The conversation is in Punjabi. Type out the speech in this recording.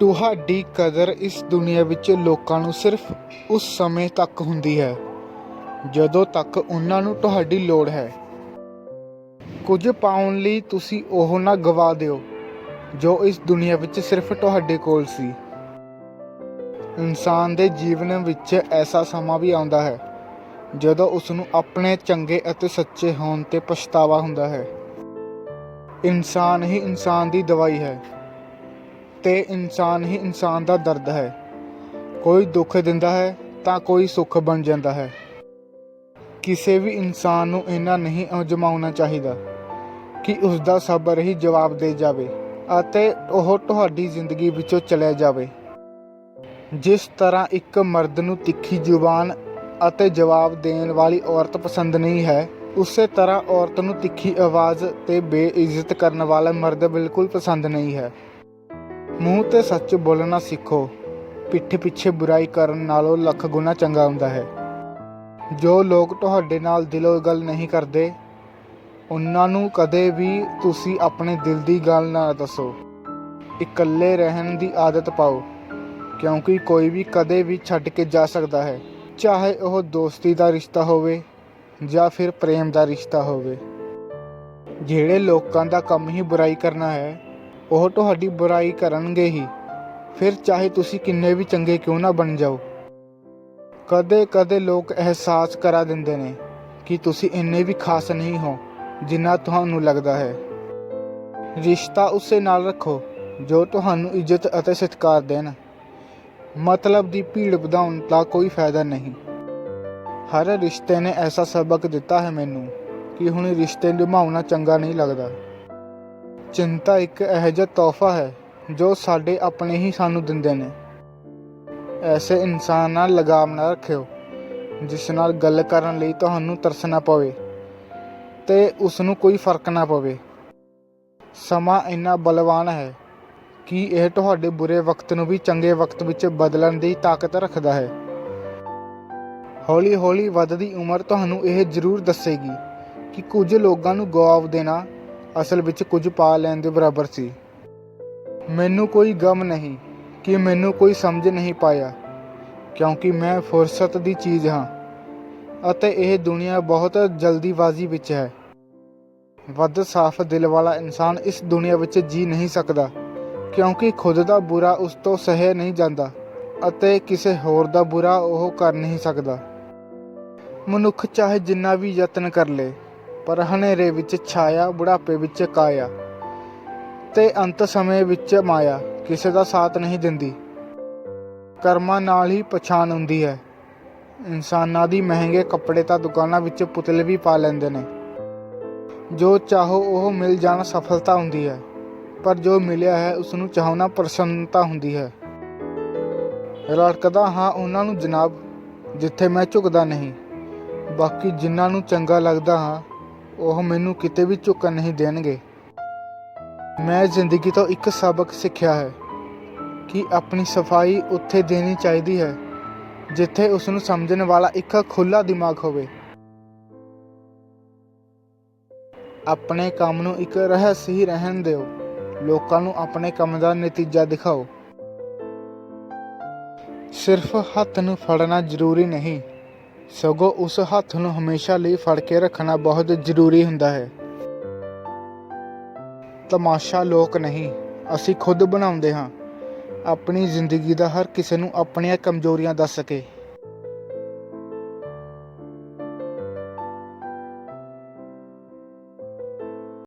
ਤੁਹਾਡੀ ਕਦਰ ਇਸ ਦੁਨੀਆ ਵਿੱਚ ਲੋਕਾਂ ਨੂੰ ਸਿਰਫ ਉਸ ਸਮੇਂ ਤੱਕ ਹੁੰਦੀ ਹੈ, ਜਦੋਂ ਤੱਕ ਉਹਨਾਂ ਨੂੰ ਤੁਹਾਡੀ ਲੋੜ ਹੈ। ਕੁਝ ਪਾਉਣ ਲਈ ਤੁਸੀਂ ਉਹ ਨਾ ਗਵਾ ਦਿਓ, ਜੋ ਇਸ ਦੁਨੀਆ ਵਿੱਚ ਸਿਰਫ ਤੁਹਾਡੇ ਕੋਲ ਸੀ। ਇਨਸਾਨ ਦੇ ਜੀਵਨ ਵਿੱਚ ਐਸਾ ਸਮਾਂ ਵੀ ਆਉਂਦਾ ਹੈ, ਜਦੋਂ ਉਸ ਨੂੰ ਆਪਣੇ ਚੰਗੇ ਅਤੇ ਸੱਚੇ ਹੋਣ ਤੇ ਪਛਤਾਵਾ ਹੁੰਦਾ ਹੈ। ਇਨਸਾਨ ਹੀ ਇਨਸਾਨ ਦੀ ਦਵਾਈ ਹੈ। ਤੇ ਇਨਸਾਨ ਹੀ ਇਨਸਾਨ ਦਾ ਦਰਦ ਹੈ। ਕੋਈ ਦੁੱਖ ਦਿੰਦਾ ਹੈ ਤਾਂ ਕੋਈ ਸੁੱਖ ਬਣ ਜਾਂਦਾ ਹੈ। ਕਿਸੇ ਵੀ ਇਨਸਾਨ ਨੂੰ ਇਹਨਾਂ ਨਹੀਂ ਅਜਮਾਉਣਾ ਚਾਹੀਦਾ ਕਿ ਉਸ ਦਾ ਸਬਰ ਹੀ ਜਵਾਬ ਦੇ ਜਾਵੇ ਅਤੇ ਉਹ ਤੁਹਾਡੀ ਜ਼ਿੰਦਗੀ ਵਿੱਚੋਂ ਚਲੇ ਜਾਵੇ। ਜਿਸ ਤਰ੍ਹਾਂ ਇੱਕ ਮਰਦ ਨੂੰ ਤਿੱਖੀ ਜ਼ੁਬਾਨ ਅਤੇ ਜਵਾਬ ਦੇਣ ਵਾਲੀ ਔਰਤ ਪਸੰਦ ਨਹੀਂ ਹੈ, ਉਸੇ ਤਰ੍ਹਾਂ ਔਰਤ ਨੂੰ ਤਿੱਖੀ ਆਵਾਜ਼ ਤੇ ਬੇਇੱਜ਼ਤ ਕਰਨ ਵਾਲਾ ਮਰਦ ਬਿਲਕੁਲ ਪਸੰਦ ਨਹੀਂ ਹੈ। ਮੂੰਹ ਤੇ ਸੱਚ ਬੋਲਣਾ ਸਿੱਖੋ। ਪਿੱਠ ਪਿੱਛੇ ਬੁਰਾਈ ਕਰਨ ਨਾਲੋਂ ਲੱਖ ਗੁਣਾ ਚੰਗਾ ਹੁੰਦਾ ਹੈ। ਜੋ ਲੋਕ ਤੁਹਾਡੇ ਨਾਲ ਦਿਲੋਂ ਗੱਲ ਨਹੀਂ ਕਰਦੇ, ਉਹਨਾਂ ਨੂੰ ਕਦੇ ਵੀ ਤੁਸੀਂ ਆਪਣੇ ਦਿਲ ਦੀ ਗੱਲ ਨਾ ਦੱਸੋ। ਇਕੱਲੇ ਰਹਿਣ ਦੀ ਆਦਤ ਪਾਓ, ਕਿਉਂਕਿ ਕੋਈ ਵੀ ਕਦੇ ਵੀ ਛੱਡ ਕੇ ਜਾ ਸਕਦਾ ਹੈ। ਚਾਹੇ ਉਹ ਦੋਸਤੀ ਦਾ ਰਿਸ਼ਤਾ ਹੋਵੇ ਜਾਂ ਫਿਰ ਪ੍ਰੇਮ ਦਾ ਰਿਸ਼ਤਾ ਹੋਵੇ। ਜਿਹੜੇ ਲੋਕਾਂ ਦਾ ਕੰਮ ਹੀ ਬੁਰਾਈ ਕਰਨਾ ਹੈ ਉਹ ਤੁਹਾਡੀ ਬੁਰਾਈ ਕਰਨਗੇ ਹੀ। ਫਿਰ ਚਾਹੇ ਤੁਸੀਂ ਕਿੰਨੇ ਵੀ ਚੰਗੇ ਕਿਉਂ ਨਾ ਬਣ ਜਾਓ। ਕਦੇ-ਕਦੇ ਲੋਕ ਅਹਿਸਾਸ ਕਰਾ ਦਿੰਦੇ ਨੇ ਕਿ ਤੁਸੀਂ ਇੰਨੇ ਵੀ ਖਾਸ ਨਹੀਂ ਹੋ, ਜਿੰਨਾ ਤੁਹਾਨੂੰ ਲੱਗਦਾ ਹੈ। ਰਿਸ਼ਤਾ ਉਸੇ ਨਾਲ ਰੱਖੋ, ਜੋ ਤੁਹਾਨੂੰ ਇੱਜ਼ਤ ਅਤੇ ਸਤਿਕਾਰ ਦੇਣ। ਮਤਲਬ ਦੀ ਭੀੜ ਵਧਾਉਣ ਦਾ ਕੋਈ ਫਾਇਦਾ ਨਹੀਂ। ਹਰ ਰਿਸ਼ਤੇ ਨੇ ਐਸਾ ਸਬਕ ਦਿੱਤਾ ਹੈ ਮੈਨੂੰ ਕਿ ਹੁਣ ਰਿਸ਼ਤੇ ਨਿਭਾਉਣਾ ਚੰਗਾ ਨਹੀਂ ਲੱਗਦਾ। ਚਿੰਤਾ ਇੱਕ ਇਹੋ ਜਿਹਾ ਤੋਹਫਾ ਹੈ ਜੋ ਸਾਡੇ ਆਪਣੇ ਹੀ ਸਾਨੂੰ ਦਿੰਦੇ ਨੇ। ਐਸੇ ਇਨਸਾਨ ਨਾਲ ਲਗਾਮ ਨਾ ਰੱਖਿਓ, ਜਿਸ ਨਾਲ ਗੱਲ ਕਰਨ ਲਈ ਤੁਹਾਨੂੰ ਤਰਸਣਾ ਪਵੇ ਤੇ ਉਸ ਨੂੰ ਕੋਈ ਫ਼ਰਕ ਨਾ ਪਵੇ। ਸਮਾਂ ਇੰਨਾ ਬਲਵਾਨ ਹੈ ਕਿ ਇਹ ਤੁਹਾਡੇ ਬੁਰੇ ਵਕਤ ਨੂੰ ਵੀ ਚੰਗੇ ਵਕਤ ਵਿੱਚ ਬਦਲਣ ਦੀ ਤਾਕਤ ਰੱਖਦਾ ਹੈ। ਹੌਲੀ-ਹੌਲੀ ਵੱਧਦੀ ਉਮਰ ਤੁਹਾਨੂੰ ਇਹ ਜ਼ਰੂਰ ਦੱਸੇਗੀ ਕਿ ਕੁਝ ਲੋਕਾਂ ਨੂੰ ਗਵਾਵ ਦੇਣਾ ਅਸਲ ਵਿੱਚ ਕੁਝ ਪਾ ਲੈਣ ਦੇ ਬਰਾਬਰ ਸੀ। ਮੈਨੂੰ ਕੋਈ ਗਮ ਨਹੀਂ ਕਿ ਮੈਨੂੰ ਕੋਈ ਸਮਝ ਨਹੀਂ ਪਾਇਆ, ਕਿਉਂਕਿ ਮੈਂ ਫੁਰਸਤ ਦੀ ਚੀਜ਼ ਹਾਂ ਅਤੇ ਇਹ ਦੁਨੀਆ ਬਹੁਤ ਜਲਦੀਬਾਜ਼ੀ ਵਿੱਚ ਹੈ। ਵੱਧ ਸਾਫ਼ ਦਿਲ ਵਾਲਾ ਇਨਸਾਨ ਇਸ ਦੁਨੀਆ ਵਿੱਚ ਜੀ ਨਹੀਂ ਸਕਦਾ, ਕਿਉਂਕਿ ਖੁਦ ਦਾ ਬੁਰਾ ਉਸ ਤੋਂ ਸਹਿ ਨਹੀਂ ਜਾਂਦਾ ਅਤੇ ਕਿਸੇ ਹੋਰ ਦਾ ਬੁਰਾ ਉਹ ਕਰ ਨਹੀਂ ਸਕਦਾ। ਮਨੁੱਖ ਚਾਹੇ ਜਿੰਨਾ ਵੀ ਯਤਨ ਕਰ ਲੇ ਪਰ ਹਨੇਰੇ ਵਿੱਚ ਛਾਇਆ, ਬੁਢਾਪੇ ਵਿੱਚ ਕਾਇਆ ਤੇ ਅੰਤ ਸਮੇਂ ਵਿੱਚ ਮਾਇਆ। ਕਿਸੇ ਦਾ ਸਾਥ ਨਹੀਂ ਦਿੰਦੀ। ਕਰਮਾਂ ਨਾਲ ਹੀ ਪਛਾਣ ਹੁੰਦੀ ਹੈ। ਇਨਸਾਨਾਂ ਦੀ ਮਹਿੰਗੇ ਕੱਪੜੇ ਤਾਂ ਦੁਕਾਨਾਂ ਵਿੱਚ ਪੁਤਲੇ ਵੀ ਪਾ ਲੈਂਦੇ ਨੇ। ਜੋ ਚਾਹੋ ਉਹ ਮਿਲ ਜਾਣਾ ਸਫਲਤਾ ਹੁੰਦੀ ਹੈ। ਪਰ ਜੋ ਮਿਲਿਆ ਹੈ ਉਸ ਨੂੰ ਚਾਹਣਾ ਪ੍ਰਸੰਨਤਾ ਹੁੰਦੀ ਹੈ। ਰੜਕਦਾ ਹਾਂ ਉਹਨਾਂ ਨੂੰ ਜਨਾਬ, ਜਿੱਥੇ ਮੈਂ ਝੁਕਦਾ ਨਹੀਂ। ਬਾਕੀ ਜਿਨ੍ਹਾਂ ਨੂੰ ਚੰਗਾ ਲੱਗਦਾ ਹਾਂ ਉਹ ਮੈਨੂੰ ਕਿਤੇ ਵੀ ਝੁਕਣ ਨਹੀਂ ਦੇਣਗੇ। ਮੈਂ ਜ਼ਿੰਦਗੀ ਤੋਂ ਇੱਕ ਸਬਕ ਸਿੱਖਿਆ ਹੈ ਕਿ ਆਪਣੀ ਸਫ਼ਾਈ ਉੱਥੇ ਦੇਣੀ ਚਾਹੀਦੀ ਹੈ, ਜਿੱਥੇ ਉਸ ਨੂੰ ਸਮਝਣ ਵਾਲਾ ਇੱਕ ਖੁੱਲਾ ਦਿਮਾਗ ਹੋਵੇ। ਆਪਣੇ ਕੰਮ ਨੂੰ ਇੱਕ ਰਹੱਸ ਹੀ ਰਹਿਣ ਦਿਓ। ਲੋਕਾਂ ਨੂੰ ਆਪਣੇ ਕੰਮ ਦਾ ਨਤੀਜਾ ਦਿਖਾਓ। ਸਿਰਫ ਹੱਥ ਨੂੰ ਫੜਨਾ ਜ਼ਰੂਰੀ ਨਹੀਂ। ਸਗੋਂ ਉਸ ਹੱਥ ਨੂੰ ਹਮੇਸ਼ਾ ਲਈ ਫੜ ਕੇ ਰੱਖਣਾ ਬਹੁਤ ਜ਼ਰੂਰੀ ਹੁੰਦਾ ਹੈ। ਤਮਾਸ਼ਾ ਲੋਕ ਨਹੀਂ, ਅਸੀਂ ਖੁਦ ਬਣਾਉਂਦੇ ਹਾਂ। ਆਪਣੀ ਜ਼ਿੰਦਗੀ ਦਾ ਹਰ ਕਿਸੇ ਨੂੰ ਆਪਣੀਆਂ ਕਮਜ਼ੋਰੀਆਂ ਦੱਸ ਸਕੇ